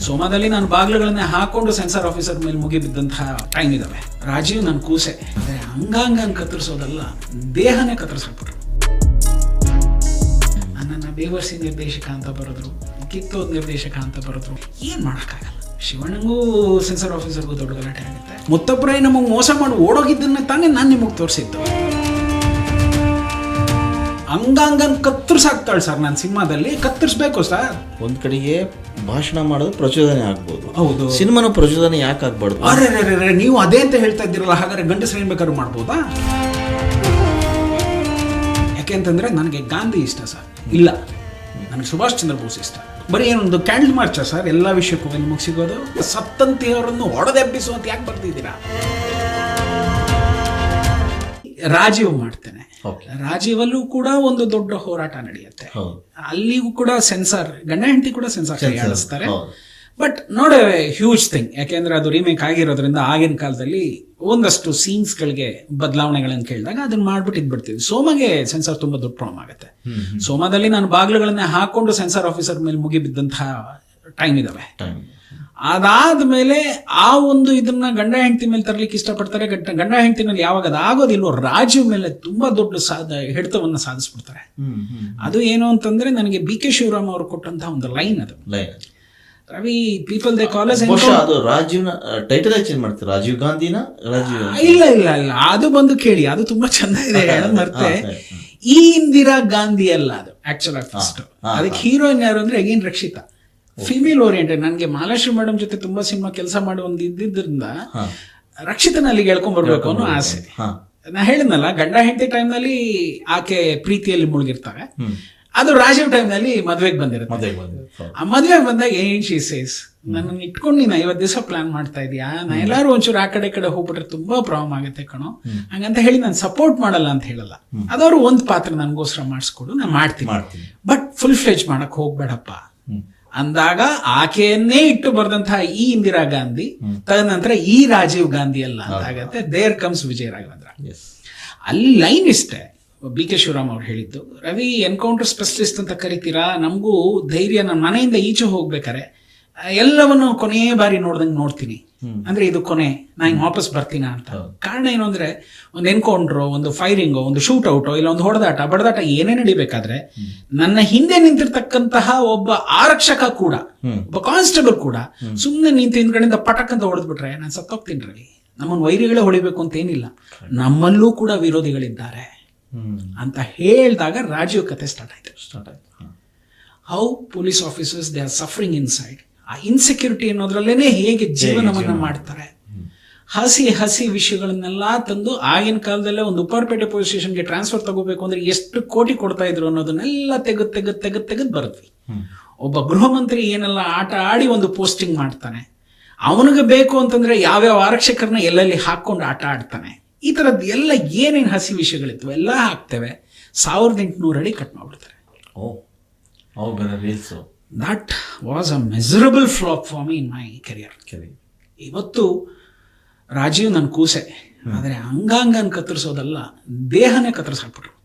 ಸೋಮಾದಲ್ಲಿ ನಾನು ಬಾಗಿಲುಗಳನ್ನೇ ಹಾಕೊಂಡು sensor officer ಮೇಲೆ ಮುಗಿಬಿದ್ದಂತಹ ಟೈಮ್ ಇದಾವೆ. ರಾಜೀವ್ ನನ್ನ ಕೂಸೆ. ಅಂದ್ರೆ ಅಂಗಾಂಗ ಕತ್ತರಿಸೋದಲ್ಲ, ದೇಹನೇ ಕತ್ತರಿಸ್ಬಿಟ್ರು. ನನ್ನನ್ನು ಬೇವರ್ಸಿ ನಿರ್ದೇಶಕ ಅಂತ ಬರೆದ್ರು, ಕಿತ್ತೋದ್ ನಿರ್ದೇಶಕ ಅಂತ ಬರೆದ್ರು. ಏನ್ ಮಾಡಕ್ಕಾಗಲ್ಲ. ಶಿವಣ್ಣಂಗೂ ಸೆನ್ಸಾರ್ ಆಫೀಸರ್ಗೂ ದೊಡ್ಡ ಗಲಾಟೆ ಆಗುತ್ತೆ. ಮತ್ತೊಬ್ಬರೇ ನಮಗೆ ಮೋಸ ಮಾಡಿ ಓಡೋಗಿದ್ದನ್ನ ತಾನೇ ನಾನು ನಿಮಗೆ ತೋರಿಸಿದ್ದು. ಅಂಗಾಂಗನ್ ಕತ್ತರಿಸಾಕ್ತಾಳೆ ಸರ್ ನಾನು ಸಿನಿಮಾದಲ್ಲಿ. ಕತ್ತರಿಸ್ಬೇಕು ಸರ್. ಒಂದ್ ಕಡೆಗೆ ಭಾಷಣ ಮಾಡೋದು ಪ್ರಚೋದನೆ ಆಗ್ಬೋದು. ಹೌದು. ಸಿನಿಮಾನ ಪ್ರಚೋದನೆ ಯಾಕೆ ಆಗ್ಬಾರ್ದು? ಅರೆ ರೇ ರೇ, ರೇ, ನೀವು ಅದೇ ಅಂತ ಹೇಳ್ತಾ ಇದ್ದೀರಲ್ಲ ಹಾಗಾದ್ರೆ ಗಂಡಸರು ಏನ್ ಬೇಕಾದ್ರೂ ಮಾಡ್ಬೋದಾ ಯಾಕೆಂತಂದ್ರೆ ನನಗೆ ಗಾಂಧಿ ಇಷ್ಟ ಸರ್. ಇಲ್ಲ ನನಗೆ ಸುಭಾಷ್ ಚಂದ್ರ ಬೋಸ್ ಇಷ್ಟ. ಬರೀ ಏನೊಂದು ಕ್ಯಾಂಡಲ್ ಮಾರ್ಚ ಸರ್? ಎಲ್ಲ ವಿಷಯಕ್ಕೂ ನಿಮಗೆ ಸಿಗೋದು. ಸತ್ತಂತಿಯವರನ್ನು ಹೊಡೆದೆಬ್ಬಿಸುವಂತ ಯಾಕೆ ಬರ್ತಿದ್ದೀರಾ ರಾಜೀವ್ ಮಾಡ್ತೇನೆ. ರಾಜೀವಲ್ಲೂ ಕೂಡ ಒಂದು ದೊಡ್ಡ ಹೋರಾಟ ನಡೆಯುತ್ತೆ. ಅಲ್ಲಿಗೂ ಕೂಡ ಸೆನ್ಸಾರ್ ಗಂಡ ಹೆಂಡತಿ ಕೂಡ ಸೆನ್ಸಾರ್ ಕೈಯಾಡಿಸ್ತಾರೆ. ಬಟ್ ನೋಡ ಹ್ಯೂಜ್ ಥಿಂಗ್ ಯಾಕೆಂದ್ರೆ ಅದು ರೀಮೇಕ್ ಆಗಿರೋದ್ರಿಂದ ಆಗಿನ ಕಾಲದಲ್ಲಿ ಒಂದಷ್ಟು ಸೀನ್ಸ್ ಗಳಿಗೆ ಬದಲಾವಣೆಗಳನ್ನು ಕೇಳಿದಾಗ ಅದನ್ನ ಮಾಡ್ಬಿಟ್ಟು ಇದ್ಬಿಡ್ತೀವಿ. ಸೋಮಗೆ ಸೆನ್ಸಾರ್ ತುಂಬಾ ದೊಡ್ಡ ಪ್ರಾಬ್ಲಮ್ ಆಗುತ್ತೆ. ಸೋಮದಲ್ಲಿ ನಾನು ಬಾಗಿಲುಗಳನ್ನೇ ಹಾಕೊಂಡು ಸೆನ್ಸಾರ್ ಆಫೀಸರ್ ಮೇಲೆ ಮುಗಿಬಿದ್ದಂತಹ ಟೈಮ್ ಇದಾವೆ. ಟೈಮ್ ಅದಾದ್ಮೇಲೆ ಆ ಒಂದು ಇದನ್ನ ಗಂಡ ಹೆಂಡತಿ ಮೇಲೆ ತರಲಿಕ್ಕೆ ಇಷ್ಟಪಡ್ತಾರೆ. ಗಂಡ ಗಂಡ ಹೆಂಡತಿನಲ್ಲಿ ಯಾವಾಗ ಅದು ಆಗೋದಿಲ್ವೋ ರಾಜೀವ್ ಮೇಲೆ ತುಂಬಾ ದೊಡ್ಡ ಸಾಧ ಹಿಡಿತವನ್ನ ಸಾಧಿಸ್ಬಿಡ್ತಾರೆ. ಅದು ಏನು ಅಂತಂದ್ರೆ ನನಗೆ ಬಿ ಕೆ ಶಿವರಾಮ್ ಅವರು ಕೊಟ್ಟಂತಹ ಒಂದು ಲೈನ್ ಅದು. ರವಿ ಪೀಪಲ್ ದೇ ಕಾಲೇಜ್ ಅದು ರಾಜೀವ್ನ ಟೈಟಲ್ ಚೇಂಜ್ ಮಾಡ್ತಾರೆ? ರಾಜೀವ್ ಗಾಂಧಿನ ರಾಜೀವ್ ಇಲ್ಲ ಇಲ್ಲ ಇಲ್ಲ. ಅದು ಬಂದು ಕೇಳಿ. ಅದು ತುಂಬಾ ಚಂದ ಇದೆ ಹೇಳೋದ್ ಮರ್ತೆ. ಈ ಇಂದಿರಾ ಗಾಂಧಿ ಅಲ್ಲ ಅದು ಆಕ್ಚುಲ್ ಆಗಿ ಫಸ್ಟ್ ಅದಕ್ಕೆ ಹೀರೋಯಿನ್ ಯಾರು ಅಂದ್ರೆ ಅಗೇನ್ ರಕ್ಷಿತಾ. ಫಿಮೇಲ್ ಓರಿಯೆಂಟೆಡ್ ನನಗೆ ಮಹಾಲಕ್ಷ್ಮಿ ಮೇಡಮ್ ಜೊತೆ ತುಂಬಾ ಸಿನಿಮಾ ಕೆಲಸ ಮಾಡೋ ಒಂದು ಇದ್ದಿದ್ರಿಂದ ಹಾ. ರಕ್ಷಿತನ ಅಲ್ಲಿಗೆ ಹೇಳ್ಕೊಂಡ್ ಬರ್ಬೇಕು ಅನ್ನೋ ಆಸೆ. ನಾ ಹೇಳಿದ್ನಲ್ಲ ಗಂಡ ಹೆಂಡತಿ ಟೈಮ್ನಲ್ಲಿ ಆಕೆ ಪ್ರೀತಿಯಲ್ಲಿ ಮುಳುಗಿರ್ತಾರೆ. ಅದು ರಾಜೀವ್ ಟೈಮ್ನಲ್ಲಿ ಮದ್ವೆಗೆ ಬಂದಿರುತ್ತೆ. ಆ ಮದ್ವೆಗೆ ಬಂದಾಗ ಏನ್ ಶಿ ಸೇಸ್ ನನ್ನ ಇಟ್ಕೊಂಡು ನೀನು ಐವತ್ತು ದಿವಸ ಪ್ಲಾನ್ ಮಾಡ್ತಾ ಇದೀಯಾ? ನಾ ಎಲ್ಲಾರು ಒಂಚೂರು ಆ ಕಡೆ ಕಡೆ ಹೋಗ್ಬಿಟ್ರೆ ತುಂಬಾ ಪ್ರಾಬ್ಲಮ್ ಆಗುತ್ತೆ ಕಣೋ. ಹಂಗಂತ ಹೇಳಿ ನಾನು ಸಪೋರ್ಟ್ ಮಾಡಲ್ಲ ಅಂತ ಹೇಳಲ್ಲ. ಅದವ್ರು ಒಂದ್ ಪಾತ್ರ ನನಗೋಸ್ಕರ ಮಾಡಿಸ್ಕೊಡು ನಾನು ಮಾಡ್ತೀನಿ. ಬಟ್ ಫುಲ್ ಫ್ಲೆಜ್ ಮಾಡಕ್ ಹೋಗ್ಬೇಡಪ್ಪ. ಅಂದಾಗ ಆಕೆಯನ್ನೇ ಇಟ್ಟು ಬರೆದಂತಹ ಈ ಇಂದಿರಾ ಗಾಂಧಿ ತದನಂತರ ಈ ರಾಜೀವ್ ಗಾಂಧಿ ಅಲ್ಲ ಅಂತ ಆಗತ್ತೆ ದೇರ್ ಕಮ್ಸ್ ವಿಜಯ ರಾಘವೇಂದ್ರ ಅಲ್ಲಿ ಲೈನ್ ಇಷ್ಟೇ. ಬಿ ಕೆ ಶಿವರಾಮ್ ಅವ್ರು ಹೇಳಿದ್ದು ರವಿ ಎನ್ಕೌಂಟರ್ ಸ್ಪೆಷಲಿಸ್ಟ್ ಅಂತ ಕರಿತೀರಾ? ನಮಗೂ ಧೈರ್ಯ ನನ್ನ ಮನೆಯಿಂದ ಈಚೆ ಹೋಗ್ಬೇಕಾರೆ. ಎಲ್ಲವನ್ನು ಕೊನೆಯ ಬಾರಿ ನೋಡ್ದಂಗೆ ನೋಡ್ತೀನಿ. ಅಂದ್ರೆ ಇದು ಕೊನೆ ನಾ ಹಿಂಗ್ ವಾಪಸ್ ಬರ್ತೀನ ಅಂತ. ಕಾರಣ ಏನು ಅಂದ್ರೆ ಒಂದು ಎನ್ಕೌಂಟ್ರು ಒಂದು ಫೈರಿಂಗ್ ಒಂದು ಶೂಟ್ ಔಟ್ ಇಲ್ಲ ಒಂದು ಹೊಡೆದಾಟ ಬಡದಾಟ ಏನೇ ನಡಿಬೇಕಾದ್ರೆ ನನ್ನ ಹಿಂದೆ ನಿಂತಿರ್ತಕ್ಕಂತಹ ಒಬ್ಬ ಆರಕ್ಷಕ ಕೂಡ ಒಬ್ಬ ಕಾನ್ಸ್ಟೇಬಲ್ ಕೂಡ ಸುಮ್ಮನೆ ನಿಂತು ಹಿಂದ್ಗಡೆಯಿಂದ ಪಟಕ್ ಅಂತ ಹೊಡೆದ್ಬಿಟ್ರೆ ನಾನು ಸತ್ತೋಗ್ತೀನಿ ನಮ್ಮನ್ನ ವೈರಿಗಳೇ ಹೊಡಿಬೇಕು ಅಂತ ಏನಿಲ್ಲ ನಮ್ಮಲ್ಲೂ ಕೂಡ ವಿರೋಧಿಗಳಿದ್ದಾರೆ. ಅಂತ ಹೇಳಿದಾಗ ರಾಜೀವ್ ಕತೆ ಸ್ಟಾರ್ಟ್ ಆಯ್ತು. ಸ್ಟಾರ್ಟ್ ಆಯ್ತು. ಹಾ. How police officers they are suffering inside ಆ ಇನ್ಸೆಕ್ಯೂರಿಟಿ ಅನ್ನೋದ್ರಲ್ಲೇನೆ ಹೇಗೆ ಜೀವನವನ್ನ ಮಾಡ್ತಾರೆ. ಹಸಿ ಹಸಿ ವಿಷಯಗಳನ್ನೆಲ್ಲ ತಂದು ಆಗಿನ ಕಾಲದಲ್ಲೇ ಒಂದು ಉಪ್ಪಾರಪೇಟೆ ಪೊಲೀಸ್ ಸ್ಟೇಷನ್ಗೆ ಟ್ರಾನ್ಸ್ಫರ್ ತಗೋಬೇಕು ಅಂದ್ರೆ ಎಷ್ಟು ಕೋಟಿ ಕೊಡ್ತಾ ಇದ್ರು ಅನ್ನೋದನ್ನೆಲ್ಲ ತೆಗೆದು ತೆಗೆದು ತೆಗೆದು ತೆಗೆದು ಬರ್ತೀವಿ ಒಬ್ಬ ಗೃಹ ಮಂತ್ರಿ ಏನೆಲ್ಲ ಆಟ ಆಡಿ ಒಂದು ಪೋಸ್ಟಿಂಗ್ ಮಾಡ್ತಾನೆ. ಅವನಿಗೆ ಬೇಕು ಅಂತಂದ್ರೆ ಯಾವ್ಯಾವ ಆರಕ್ಷಕರನ್ನ ಎಲ್ಲೆಲ್ಲಿ ಹಾಕೊಂಡು ಆಟ ಆಡ್ತಾನೆ. ಈ ತರದ್ ಎಲ್ಲ ಏನೇನು ಹಸಿ ವಿಷಯಗಳಿತ್ತು ಎಲ್ಲ ಹಾಕ್ತೇವೆ. ಸಾವಿರದ ಎಂಟುನೂರು ಅಡಿ ಕಟ್ ಮಾಡ್ಬಿಡ್ತಾರೆ. ಓ that was a miserable flop for me in my career ಕೆರೆ ಇವತ್ತು ರಾಜೀವ್ ನನ್ನ ಕೂಸೆ. ಆದರೆ ಅಂಗಾಂಗನ ಕತ್ತರಿಸೋದಲ್ಲ ದೇಹನೇ ಕತ್ತರಿಸಾಕ್ಬಿಟ್ರು.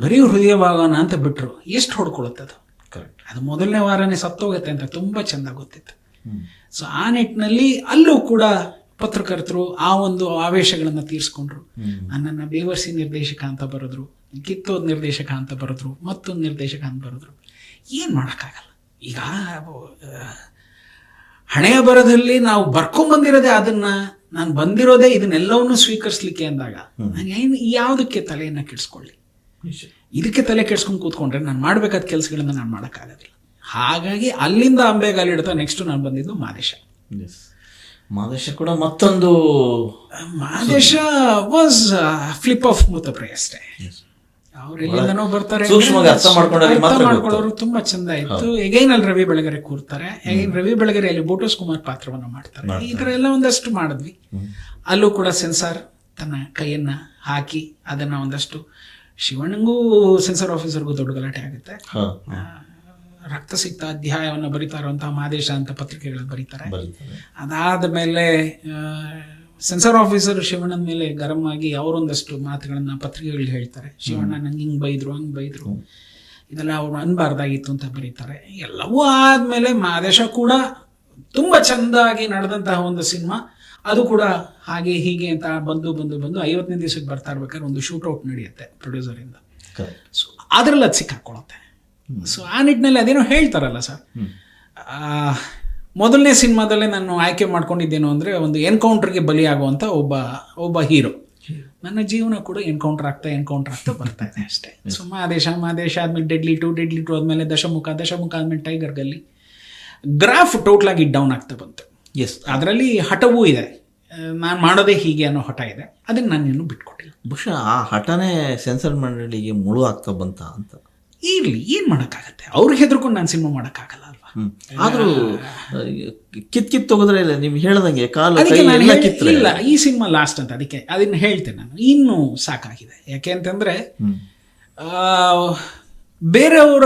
ಬರೀ ಹೃದಯ ಭಾಗನ ಅಂತ ಬಿಟ್ರು ಎಷ್ಟು ಹೊಡ್ಕೊಳುತ್ತೆ ಅದು? ಕರೆಕ್ಟ್ ಅದು ಮೊದಲನೇ ವಾರನೇ ಸತ್ತೋಗುತ್ತೆ ಅಂತ ತುಂಬಾ ಚೆಂದ ಗೊತ್ತಿತ್ತು. ಸೊ ಆ ನಿಟ್ಟಿನಲ್ಲಿ ಅಲ್ಲೂ ಕೂಡ ಪತ್ರಕರ್ತರು ಆ ಒಂದು ಆವೇಶಗಳನ್ನು ತೀರಿಸ್ಕೊಂಡ್ರು. ನನ್ನನ್ನು ಬೇವರ್ಸಿ ನಿರ್ದೇಶಕ ಅಂತ ಬರೆದ್ರು ಕಿತ್ತೋದ್ ನಿರ್ದೇಶಕ ಅಂತ ಬರೆದ್ರು ಮತ್ತೊಂದು ನಿರ್ದೇಶಕ ಅಂತ ಬರೆದ್ರು. ಏನು ಮಾಡೋಕ್ಕಾಗಲ್ಲ. ಈಗ ಹಣೆಯ ಬರದಲ್ಲಿ ನಾವು ಬರ್ಕೊಂಬಂದಿರೋದೇ ಅದನ್ನ ನಾನು ಬಂದಿರೋದೇ ಇದನ್ನೆಲ್ಲವನ್ನು ಸ್ವೀಕರಿಸ್ಲಿಕ್ಕೆ ಅಂದಾಗ ನಾನು ಏನು ಯಾವುದಕ್ಕೆ ತಲೆಯನ್ನು ಕೆಡಿಸ್ಕೊಳ್ಳಿ? ಇದಕ್ಕೆ ತಲೆ ಕೆಡ್ಸ್ಕೊಂಡು ಕೂತ್ಕೊಂಡ್ರೆ ನಾನು ಮಾಡಬೇಕಾದ ಕೆಲಸಗಳನ್ನ ನಾನು ಮಾಡೋಕ್ಕಾಗೋದಿಲ್ಲ. ಹಾಗಾಗಿ ಅಲ್ಲಿಂದ ಅಂಬೆಗಾಲಿ ಇಡ್ತಾ ನೆಕ್ಸ್ಟ್ ನಾನು ಬಂದಿದ್ದು ಮಾದೇಶ. ಮಾದೇಶ ಕೂಡ ಮತ್ತೊಂದು ಮಾದೇಶ ವಾಸ್ ಫ್ಲಿಪ್ ಆಫ್ ಮುತ್ತಪ್ರೆ ಅಷ್ಟೇ. ಮಾಡ್ಕೊಳ್ಳೋರು ತುಂಬಾ ಚಂದ ಇತ್ತು ಎಗೈನ್ ಅಲ್ಲಿ ರವಿ ಬೆಳಗೆರೆ ಕೂರ್ತಾರೆ. ಎಗೈನ್ ರವಿ ಬೆಳಗೆರೆ ಅಲ್ಲಿ ಬೋಟೋಸ್ ಕುಮಾರ್ ಪಾತ್ರವನ್ನ ಮಾಡ್ತಾರೆ. ಈ ತರ ಎಲ್ಲ ಒಂದಷ್ಟು ಮಾಡಿದ್ವಿ. ಅಲ್ಲೂ ಕೂಡ ಸೆನ್ಸಾರ್ ತನ್ನ ಕೈಯನ್ನ ಹಾಕಿ ಅದನ್ನ ಒಂದಷ್ಟು ಶಿವಣ್ಣಂಗೂ ಸೆನ್ಸಾರ್ ಆಫೀಸರ್ಗೂ ದೊಡ್ಡ ಗಲಾಟೆ ಆಗುತ್ತೆ. ರಕ್ತ ಸಿಕ್ತ ಅಧ್ಯಾಯವನ್ನು ಬರೀತಾ ಇರುವಂತಹ ಮಾದೇಶ ಅಂತ ಪತ್ರಿಕೆಗಳು ಬರೀತಾರೆ. ಬರೀತಾರೆ. ಅದಾದ ಮೇಲೆ ಸೆನ್ಸರ್ ಆಫೀಸರ್ ಶಿವಣ್ಣನ ಮೇಲೆ ಗರಂ ಆಗಿ ಅವರೊಂದಷ್ಟು ಮಾತುಗಳನ್ನ ಪತ್ರಿಕೆಗಳು ಹೇಳ್ತಾರೆ. ಶಿವಣ್ಣ ನಂಗೆ ಹಿಂಗೆ ಬೈದ್ರು ಹಂಗೆ ಬೈದ್ರು. ಇದೆಲ್ಲ ಅವ್ರು ಅನ್ಬಾರ್ದಾಗಿತ್ತು ಅಂತ ಬರೀತಾರೆ. ಎಲ್ಲವೂ ಆದಮೇಲೆ ಮಾದೇಶ ಕೂಡ ತುಂಬ ಚೆಂದಾಗಿ ನಡೆದಂತಹ ಒಂದು ಸಿನಿಮಾ. ಅದು ಕೂಡ ಹಾಗೆ ಹೀಗೆ ಅಂತ ಬಂದು ಬಂದು ಬಂದು ಐವತ್ತನೇ ದಿವಸಕ್ಕೆ ಬರ್ತಾ ಇರ್ಬೇಕಾದ್ರೆ ಒಂದು ಶೂಟೌಟ್ ನಡೆಯುತ್ತೆ ಪ್ರೊಡ್ಯೂಸರಿಂದ ಸೊ ಅದರಲ್ಲಿ ಅದು ಸಿಕ್ಕಾಕೊಳ್ಳುತ್ತೆ. ಸೊ ಆ ನಿಟ್ಟಿನಲ್ಲಿ ಅದೇನೋ ಹೇಳ್ತಾರಲ್ಲ ಸರ್. ಮೊದಲನೇ ಸಿನಿಮಾದಲ್ಲೇ ನಾನು ಆಯ್ಕೆ ಮಾಡ್ಕೊಂಡಿದ್ದೇನು ಅಂದರೆ ಒಂದು ಎನ್ಕೌಂಟ್ರಿಗೆ ಬಲಿಯಾಗುವಂಥ ಒಬ್ಬ ಒಬ್ಬ ಹೀರೋ. ನನ್ನ ಜೀವನ ಕೂಡ ಎನ್ಕೌಂಟರ್ ಆಗ್ತಾ ಎನ್ಕೌಂಟರ್ ಆಗ್ತಾ ಬರ್ತಾ ಇದೆ ಅಷ್ಟೇ. ಸುಮ್ಮ ಆದೇಶ ಮಾದೇಶ ಆದ್ಮೇಲೆ ಡೆಡ್ಲಿ ಟು ಡೆಡ್ಲಿ ಟು ಆದಮೇಲೆ ದಶಮುಖ ದಶಮುಖ ಆದಮೇಲೆ ಟೈಗರ್ ಗಲ್ಲಿ ಗ್ರಾಫ್ ಟೋಟ್ಲಾಗಿ ಡೌನ್ ಆಗ್ತಾ ಬಂತು. ಎಸ್ ಅದರಲ್ಲಿ ಹಠವೂ ಇದೆ. ನಾನು ಮಾಡೋದೇ ಹೀಗೆ ಅನ್ನೋ ಹಠ ಇದೆ. ಅದನ್ನು ನಾನು ಇನ್ನೂ ಬಿಟ್ಕೊಟ್ಟಿಲ್ಲ. ಬಹುಶಃ ಆ ಹಠನೇ ಸೆನ್ಸರ್ ಮಂಡಳಿಗೆ ಮುಳು ಆಗ್ತಾ ಬಂತ ಅಂತ. ಇರಲಿ ಏನು ಮಾಡೋಕ್ಕಾಗತ್ತೆ? ಅವ್ರಿಗೆ ಹೆದರ್ಕೊಂಡು ನಾನು ಸಿನಿಮಾ ಮಾಡೋಕ್ಕಾಗಲ್ಲ. ಆದ್ರೂ ಕಿತ್ ಕಿತ್ ತಗೋದ್ರೆ ಇಲ್ಲ ನೀವು ಹೇಳ್ದಂಗೆ ಕಾಲು ಇಲ್ಲ ಈ ಸಿನಿಮಾ ಲಾಸ್ಟ್ ಅಂತ ಅದಕ್ಕೆ ಅದನ್ನ ಹೇಳ್ತೇನೆ ನಾನು. ಇನ್ನೂ ಸಾಕಾಗಿದೆ. ಯಾಕೆ ಅಂತಂದ್ರೆ. ಆ, ಬೇರೆಯವರ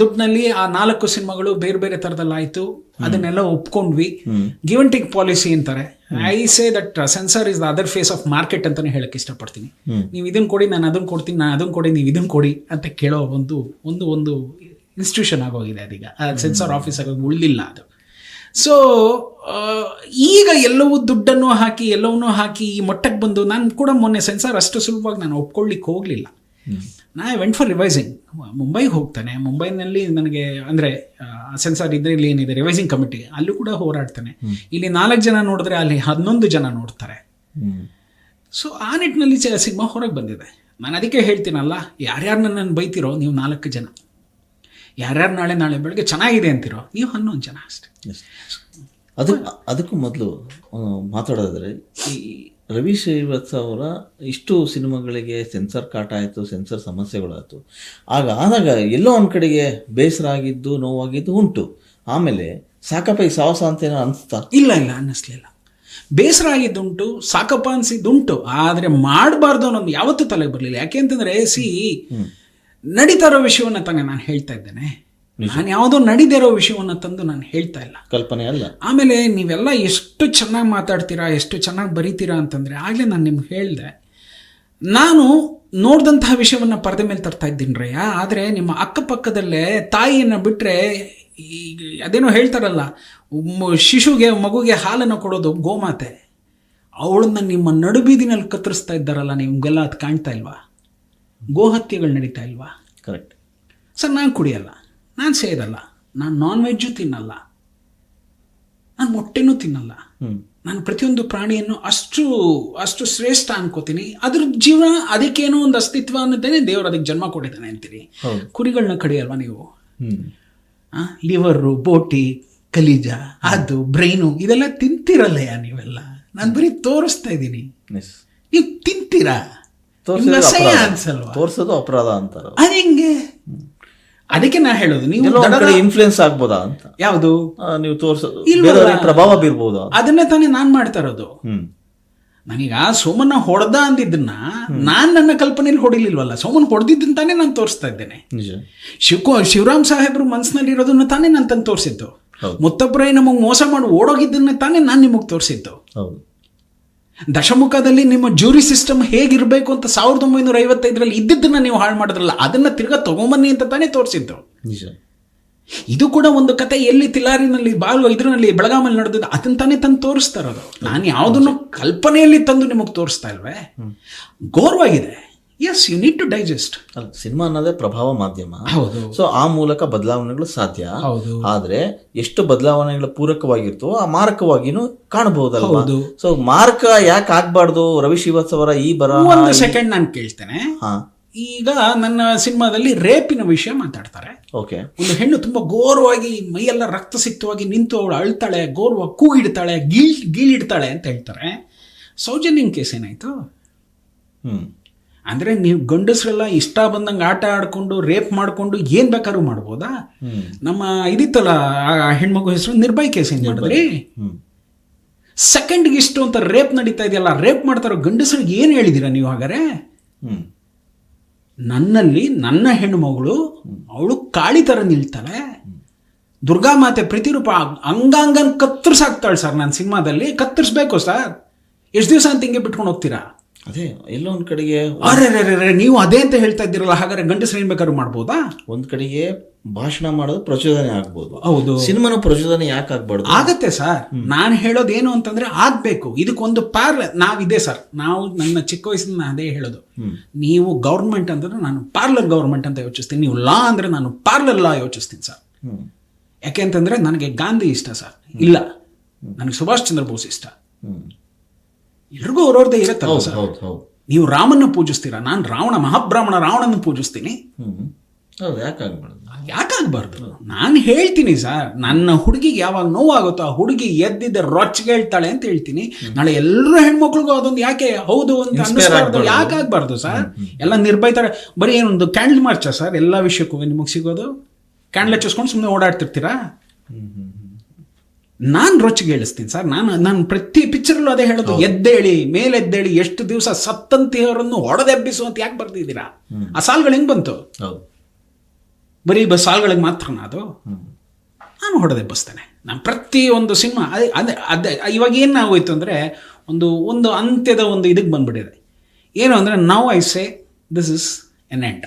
ದುಡ್ಡಿನಲ್ಲಿ ಆ ನಾಲ್ಕು ಸಿನಿಮಾಗಳು ಬೇರೆ ಬೇರೆ ತರದಲ್ಲಿ ಆಯ್ತು ಅದನ್ನೆಲ್ಲ ಒಪ್ಕೊಂಡ್ವಿ. ಗಿವನ್ ಟೇಕ್ ಪಾಲಿಸಿ ಅಂತಾರೆ. I say that censor is the other face of market ಅಂತಾನೆ ಹೇಳಕ್ ಇಷ್ಟಪಡ್ತೀನಿ. ನೀವು ಇದನ್ನ ಕೊಡಿ ನಾನು ಅದನ್ನ ಕೊಡ್ತೀನಿ ನಾನು ಅದನ್ನ ಕೊಡಿ ನೀವು ಇದನ್ನ ಕೊಡಿ ಅಂತ ಕೇಳೋ ಒಂದು ಒಂದು ಒಂದು ಇನ್ಸ್ಟಿಟ್ಯೂಷನ್ ಆಗೋಗಿದೆ ಅದೀಗ. ಸೆನ್ಸಾರ್ ಆಫೀಸ್ ಆಗೋಗಿ ಉಳಿದಿಲ್ಲ ಅದು. ಸೊ ಈಗ ಎಲ್ಲವೂ ದುಡ್ಡನ್ನು ಹಾಕಿ ಎಲ್ಲವನ್ನೂ ಹಾಕಿ ಈ ಮಟ್ಟಕ್ಕೆ ಬಂದು ನಾನು ಕೂಡ ಮೊನ್ನೆ ಸೆನ್ಸಾರ್ ಅಷ್ಟು ಸುಲಭವಾಗಿ ನಾನು ಒಪ್ಕೊಳ್ಳಿಕ್ಕೆ ಹೋಗಲಿಲ್ಲ. ನಾ ವೆಂಟ್ ಫಾರ್ ರಿವೈಸಿಂಗ್ ಮುಂಬೈಗೆ ಹೋಗ್ತಾನೆ. ಮುಂಬೈನಲ್ಲಿ ನನಗೆ ಅಂದರೆ ಸೆನ್ಸಾರ್ ಇದರಲ್ಲಿ ಏನಿದೆ ರಿವೈಸಿಂಗ್ ಕಮಿಟಿ ಅಲ್ಲೂ ಕೂಡ ಹೋರಾಡ್ತಾನೆ. ಇಲ್ಲಿ ನಾಲ್ಕು ಜನ ನೋಡಿದ್ರೆ ಅಲ್ಲಿ ಹನ್ನೊಂದು ಜನ ನೋಡ್ತಾರೆ. ಸೊ ಆ ನಿಟ್ಟಿನಲ್ಲಿ ಸಿನಿಮಾ ಹೊರಗೆ ಬಂದಿದೆ. ನಾನು ಅದಕ್ಕೆ ಹೇಳ್ತೀನಲ್ಲ ಯಾರ್ಯಾರು ನನ್ನನ್ನು ಬೈತಿರೋ ನೀವು ನಾಲ್ಕು ಜನ. ಯಾರ್ಯಾರು ನಾಳೆ ನಾಳೆ ಬೆಳಗ್ಗೆ ಚೆನ್ನಾಗಿದೆ ಅಂತಿರೋ ನೀವು ಹನ್ನೊಂದು ಜನ ಅಷ್ಟೇ. ಅದು ಅದಕ್ಕೂ ಮೊದಲು ಮಾತಾಡೋದಾದರೆ ಈ ರವಿ ಶ್ರೀವತ್ಸ ಅವರ ಇಷ್ಟು ಸಿನಿಮಾಗಳಿಗೆ ಸೆನ್ಸರ್ ಕಾಟ ಆಯಿತು ಸೆನ್ಸರ್ ಸಮಸ್ಯೆಗಳಾಯಿತು. ಆಗ ಆದಾಗ ಎಲ್ಲೋ ಒಂದು ಕಡೆಗೆ ಬೇಸರ ಆಗಿದ್ದು ನೋವಾಗಿದ್ದು ಉಂಟು. ಆಮೇಲೆ ಸಾಕಪ್ಪ ಈ ಸಾಹಸ ಅಂತ ಏನೋ ಅನಿಸ್ತಾ? ಇಲ್ಲ ಇಲ್ಲ ಅನ್ನಿಸ್ಲಿಲ್ಲ. ಬೇಸರ ಆಗಿದ್ದುಂಟು ಸಾಕಪ್ಪ ಅನಿಸಿದ್ದುಂಟು ಆದರೆ ಮಾಡಬಾರ್ದು ಅನ್ನೋದು ಯಾವತ್ತೂ ತಲೆಗೆ ಬರಲಿಲ್ಲ. ಯಾಕೆ ಅಂತಂದ್ರೆ ಸಿ ನಡೀತಾ ಇರೋ ವಿಷಯವನ್ನ ತಂಗ ನಾನು ಹೇಳ್ತಾ ಇದ್ದೇನೆ. ನಾನು ಯಾವುದೋ ನಡೀದೇ ಇರೋ ವಿಷಯವನ್ನ ತಂದು ನಾನು ಹೇಳ್ತಾ ಇಲ್ಲ. ಕಲ್ಪನೆ ಅಲ್ಲ. ಆಮೇಲೆ ನೀವೆಲ್ಲ ಎಷ್ಟು ಚೆನ್ನಾಗಿ ಮಾತಾಡ್ತೀರಾ ಎಷ್ಟು ಚೆನ್ನಾಗಿ ಬರೀತೀರಾ ಅಂತಂದರೆ ಆಗಲೇ ನಾನು ನಿಮ್ಗೆ ಹೇಳಿದೆ. ನಾನು ನೋಡಿದಂತಹ ವಿಷಯವನ್ನು ಪರದೆ ಮೇಲೆ ತರ್ತಾ ಇದ್ದೀನಿ ರಯ್ಯ ಆದರೆ ನಿಮ್ಮ ಅಕ್ಕಪಕ್ಕದಲ್ಲೇ ತಾಯಿಯನ್ನು ಬಿಟ್ಟರೆ ಈಗ ಅದೇನೋ ಹೇಳ್ತಾರಲ್ಲ ಶಿಶುಗೆ ಮಗುಗೆ ಹಾಲನ್ನು ಕೊಡೋದು ಗೋಮಾತೆ. ಅವಳನ್ನ ನಿಮ್ಮ ನಡುಬೀದಿನಲ್ಲಿ ಕತ್ತರಿಸ್ತಾ ಇದ್ದಾರಲ್ಲ ನಿಮಗೆಲ್ಲ ಅದು ಕಾಣ್ತಾ ಇಲ್ವಾ? ಗೋಹತ್ಯೆಗಳು ನಡೀತಾ ಇಲ್ವಾ? ಕರೆಕ್ಟ್ ಸರ್ ನಾನು ಕುಡಿಯಲ್ಲ. ನಾನು ಸೇರಲ್ಲ ನಾನು ನಾನ್ ವೆಜ್ಜು ತಿನ್ನಲ್ಲ. ನಾನು ಮೊಟ್ಟೆನೂ ತಿನ್ನಲ್ಲ. ನಾನು ಪ್ರತಿಯೊಂದು ಪ್ರಾಣಿಯನ್ನು ಅಷ್ಟು ಅಷ್ಟು ಶ್ರೇಷ್ಠ ಅನ್ಕೋತೀನಿ. ಅದ್ರ ಜೀವನ ಅದಕ್ಕೇನೋ ಒಂದು ಅಸ್ತಿತ್ವ ಅನ್ನೋದೇನೆ ದೇವರು ಅದಕ್ಕೆ ಜನ್ಮ ಕೊಟ್ಟಿದ್ದಾನೆ ಅಂತೀರಿ. ಕುರಿಗಳನ್ನ ಕಡಿಯಲ್ವಾ ನೀವು? ಲಿವರು ಬೋಟಿ ಕಲೀಜ ಅದು ಬ್ರೈನು ಇದೆಲ್ಲ ತಿಂತಿರಲ್ಲಯ್ಯ ನೀವೆಲ್ಲ? ನಾನು ಬರೀ ತೋರಿಸ್ತಾ ಇದ್ದೀನಿ. ನೀವು ತಿಂತೀರಾ? ತೋರ್ಸೋದು ಅಪರಾಧ. ಅಂತಾರೆ. ಅದು ಹೆಂಗೆ? ಅದಕ್ಕೆ ನಾ ಹೇಳೋದು ನೀವು ಇನ್ಫ್ಲೂಯೆನ್ಸ್ ಆಗ್ಬೋದಾ ಅಂತ. ಯಾವುದು? ನೀವು ತೋರಿಸೋದು ಪ್ರಭಾವ ಬೀರ್ಬೋದಾ? ಅದನ್ನೇ ತಾನೇ ನಾನು ಮಾಡ್ತಾ ಇರೋದು. ನಾನೀಗ ಸೋಮನ್ನ ಹೊಡೆದ ಅಂದಿದ್ದನ್ನ ನಾನು ನನ್ನ ಕಲ್ಪನೆಯಲ್ಲಿ ಹೊಡಿಲಿಲ್ವಲ್ಲ? ಸೋಮನ್ ಹೊಡೆದಿದ್ದನ್ನ ತಾನೇ ನಾನು ತೋರಿಸ್ತಾ ಇದ್ದೇನೆ. ಶಿವ ಶಿವಕೋ ಶಿವರಾಮ್ ಸಾಹೇಬ್ರು ಮನಸ್ಸಿನಲ್ಲಿ ಇರೋದನ್ನ ತಾನೇ ನಾನು ತಂದು ತೋರಿಸಿದ್ದು. ಮತ್ತೊಬ್ಬರೇ ನಮಗೆ ಮೋಸ ಮಾಡಿ ಓಡೋಗಿದ್ದನ್ನ ತಾನೇ ನಾನು ನಿಮಗೆ ತೋರಿಸಿದ್ದು. ದಶಮುಖದಲ್ಲಿ ನಿಮ್ಮ ಜ್ಯೂರಿ ಸಿಸ್ಟಮ್ ಹೇಗಿರಬೇಕು ಅಂತ ಸಾವಿರದ ಒಂಬೈನೂರ ಐವತ್ತೈದರಲ್ಲಿ ಇದ್ದಿದ್ದನ್ನು ನೀವು ಹಾಳು ಮಾಡಿದ್ರಲ್ಲ ಅದನ್ನು ತಿರ್ಗಾ ತಗೊಂಬನ್ನಿ ಅಂತ ತಾನೇ ತೋರಿಸಿದ್ದು. ನಿಜ. ಇದು ಕೂಡ ಒಂದು ಕತೆ ಎಲ್ಲಿ ತಿಲಾರಿನಲ್ಲಿ ಬಾಲ್ವ ಇದರಲ್ಲಿ ಬೆಳಗಾಮಲ್ಲಿ ನಡೆದಿದ್ದು ಅದನ್ನ ತಾನೇ ತಂದು ತೋರಿಸ್ತಾ ಇರೋದು ನಾನು ಯಾವುದನ್ನು ಕಲ್ಪನೆಯಲ್ಲಿ ತಂದು ನಿಮಗೆ ತೋರಿಸ್ತಾ ಇಲ್ವೇ? ಗೌರವಾಗಿದೆ yes you need to digest ಅಲ್ಲ ಸಿನಿಮಾ ಅನ್ನೋದೇ ಪ್ರಭಾವ ಮಾಧ್ಯಮ. ಹೌದು. ಸೊ ಆ ಮೂಲಕ ಬದಲಾವಣೆಗಳು ಸಾಧ್ಯ. ಹೌದು. ಆದ್ರೆ ಎಷ್ಟು ಬದಲಾವಣೆಗಳು ಪೂರಕವಾಗಿರ್ತವೋ ಆ ಮಾರಕವಾಗಿನೂ ಕಾಣಬಹುದಲ್ಲ ಹೌದು. ಸೊ ಮಾರಕ ಯಾಕೆ ಆಗ್ಬಾರ್ದು? ರವಿ ಶ್ರೀವತ್ಸ ಅವರ ಈ ಬರ ಒಂದು ಸೆಕೆಂಡ್ ನಾನು ಕೇಳ್ತೇನೆ. ಹಾ. ಈಗ ನನ್ನ ಸಿನಿಮಾದಲ್ಲಿ ರೇಪಿನ ವಿಷಯ ಮಾತಾಡ್ತಾರೆ. ಓಕೆ. ಒಂದು ಹೆಣ್ಣು ತುಂಬಾ ಗೋರವಾಗಿ ಮೈಯೆಲ್ಲ ರಕ್ತಸಿಕ್ತವಾಗಿ ನಿಂತು ಅವಳು ಅಳ್ತಾಳೆ ಗೋರ್ವ ಕೂಗಿಡ್ತಾಳೆ ಗೀಳ್ ಗೀಳಿಡ್ತಾಳೆ ಅಂತ ಹೇಳ್ತಾರೆ. ಸೌಜನ್ಯನ್ ಕೇಸ್ ಏನಾಯ್ತು? ಹ್ಮ್. ಅಂದ್ರೆ ನೀವು ಗಂಡಸರೆಲ್ಲ ಇಷ್ಟ ಬಂದಂಗೆ ಆಟ ಆಡ್ಕೊಂಡು ರೇಪ್ ಮಾಡ್ಕೊಂಡು ಏನ್ ಬೇಕಾದ್ರೂ ಮಾಡ್ಬೋದಾ? ನಮ್ಮ ಇದಿತ್ತಲ್ಲ ಆ ಹೆಣ್ಮಗು ಹೆಸರು ನಿರ್ಭಯ ಕೇಸ್ ಏನ್ ಮಾಡಿದ್ರಿ? ಸೆಕೆಂಡ್ಗೆ ಇಷ್ಟು ಅಂತ ರೇಪ್ ನಡೀತಾ ಇದೆಯಲ್ಲ ರೇಪ್ ಮಾಡ್ತಾರೋ ಗಂಡಸರಿಗೆ ಏನು ಹೇಳಿದ್ದೀರಾ ನೀವು ಹಾಗಾದ್ರೆ? ನನ್ನಲ್ಲಿ ನನ್ನ ಹೆಣ್ಣುಮಗಳು ಅವಳು ಕಾಳಿ ಥರ ನಿಲ್ತಾಳೆ. ದುರ್ಗಾ ಮಾತೆ ಪ್ರತಿರೂಪ ಅಂಗಾಂಗನ್ ಕತ್ತರಿಸಾಕ್ತಾಳೆ ಸರ್ ನನ್ನ ಸಿನಿಮಾದಲ್ಲಿ. ಕತ್ತರಿಸ್ಬೇಕು ಸರ್. ಎಷ್ಟು ದಿವಸ ಅಂತ ಹಿಂಗೆ ಬಿಟ್ಕೊಂಡು ಹೋಗ್ತೀರಾ? ಅದೇ ಎಲ್ಲ ಒಂದು ಕಡೆಗೆ ಅರೆ ನೀವು ಅದೇ ಅಂತ ಹೇಳ್ತಾ ಇದ್ದೀರಲ್ಲ ಹಾಗಾದ್ರೆ ಗಂಡಸರು ಏನ್ ಬೇಕಾದ್ರೂ ಮಾಡ್ಬೋದಾ? ಒಂದ್ ಕಡೆಗೆ ಭಾಷಣ ಮಾಡೋದು ಪ್ರಚೋದನೆ ಆಗ್ಬೋದು. ಹೌದು. ಸಿನಿಮಾನು ಪ್ರಚೋದನೆ ಯಾಕೆ ಆಗ್ಬಾರ್ದು? ಆಗತ್ತೆ ಸರ್. ನಾನು ಹೇಳೋದೇನು ಅಂತಂದ್ರೆ ಆಗ್ಬೇಕು. ಇದಕ್ಕೊಂದು ಪಾರ್ ನಾವಿದೆ ಸರ್. ನಾವು ನನ್ನ ಚಿಕ್ಕ ವಯಸ್ಸಿನ ಅದೇ ಹೇಳೋದು. ನೀವು ಗೌರ್ಮೆಂಟ್ ಅಂತಂದ್ರೆ ನಾನು ಪಾರ್ಲರ್ ಗೌರ್ಮೆಂಟ್ ಅಂತ ಯೋಚಿಸ್ತೀನಿ. ನೀವು ಲಾ ಅಂದ್ರೆ ನಾನು ಪಾರ್ಲರ್ ಲಾ ಯೋಚಿಸ್ತೀನಿ ಸರ್. ಯಾಕೆ ಅಂತಂದ್ರೆ ನನಗೆ ಗಾಂಧಿ ಇಷ್ಟ ಸರ್. ಇಲ್ಲ. ನನಗೆ ಸುಭಾಷ್ ಚಂದ್ರ ಬೋಸ್ ಇಷ್ಟ. ಎಲ್ರಿಗೂ ಅವ್ರವ್ರದ್ದೇ ಇರುತ್ತಲ್ಲ ಹೌದು ಸರ್? ನೀವು ರಾಮನ್ನ ಪೂಜಿಸ್ತೀರಾ? ನಾನು ರಾವಣ ಮಹಾಬ್ರಾಹ್ಮಣ ರಾವಣನ ಪೂಜಿಸ್ತೀನಿ. ಯಾಕಾಗಬಾರ್ದು? ನಾನು ಹೇಳ್ತೀನಿ ಸರ್ ನನ್ನ ಹುಡುಗಿಗೆ ಯಾವಾಗ ನೋವಾಗುತ್ತೋ ಆ ಹುಡುಗಿ ಎದ್ದಿದ್ದ ರೊಚ್ಚಿಗೆ ಹೇಳ್ತಾಳೆ ಅಂತ ಹೇಳ್ತೀನಿ. ನಾಳೆ ಎಲ್ಲರೂ ಹೆಣ್ಮಕ್ಳಿಗೂ ಅದೊಂದು ಯಾಕೆ ಹೌದು ಅಂತ ಅನ್ನಿಸ್ಬಾರ್ದು. ಯಾಕಾಗಬಾರ್ದು ಸರ್? ಎಲ್ಲ ನಿರ್ಭಯತಾರೆ ಬರೀ ಏನೊಂದು ಕ್ಯಾಂಡಲ್ ಮಾರ್ಚ ಸರ್? ಎಲ್ಲ ವಿಷಯಕ್ಕೂ ನಿಮಗೆ ಸಿಗೋದು? ಕ್ಯಾಂಡಲ್ ಹಚ್ಚಿಸ್ಕೊಂಡು ಸುಮ್ಮನೆ ಓಡಾಡ್ತಿರ್ತೀರಾ? ನಾನು ರೊಚ್ಚಿಗೆ ಹೇಳಿಸ್ತೀನಿ ಸರ್. ನಾನು ನಾನು ಪ್ರತಿ ಪಿಕ್ಚರಲ್ಲೂ ಅದೇ ಹೇಳೋದು. ಎದ್ದೇಳಿ ಮೇಲೆದ್ದೇಳಿ ಎಷ್ಟು ದಿವಸ ಸತ್ತಂತಿಯವರನ್ನು ಹೊಡೆದೆಬ್ಬಿಸು ಅಂತ ಯಾಕೆ ಬರ್ತಿದ್ದೀರಾ ಆ ಸಾಲ್ಗಳು ಹೆಂಗೆ ಬಂತು? ಹೌದು. ಬರೀ ಬಸ್ ಸಾಲ್ಗಳಿಗೆ ಮಾತ್ರನಾ ಅದು? ನಾನು ಹೊಡೆದೆಬ್ಬಿಸ್ತೇನೆ. ನಾನು ಪ್ರತಿ ಒಂದು ಸಿನಿಮಾ ಅದೇ ಅದೇ ಅದೇ ಇವಾಗ ಏನಾಗೋಯ್ತು ಅಂದರೆ ಒಂದು ಒಂದು ಅಂತ್ಯದ ಒಂದು ಇದಕ್ಕೆ ಬಂದ್ಬಿಟ್ಟಿದೆ. ಏನು ಅಂದರೆ now I say this is an end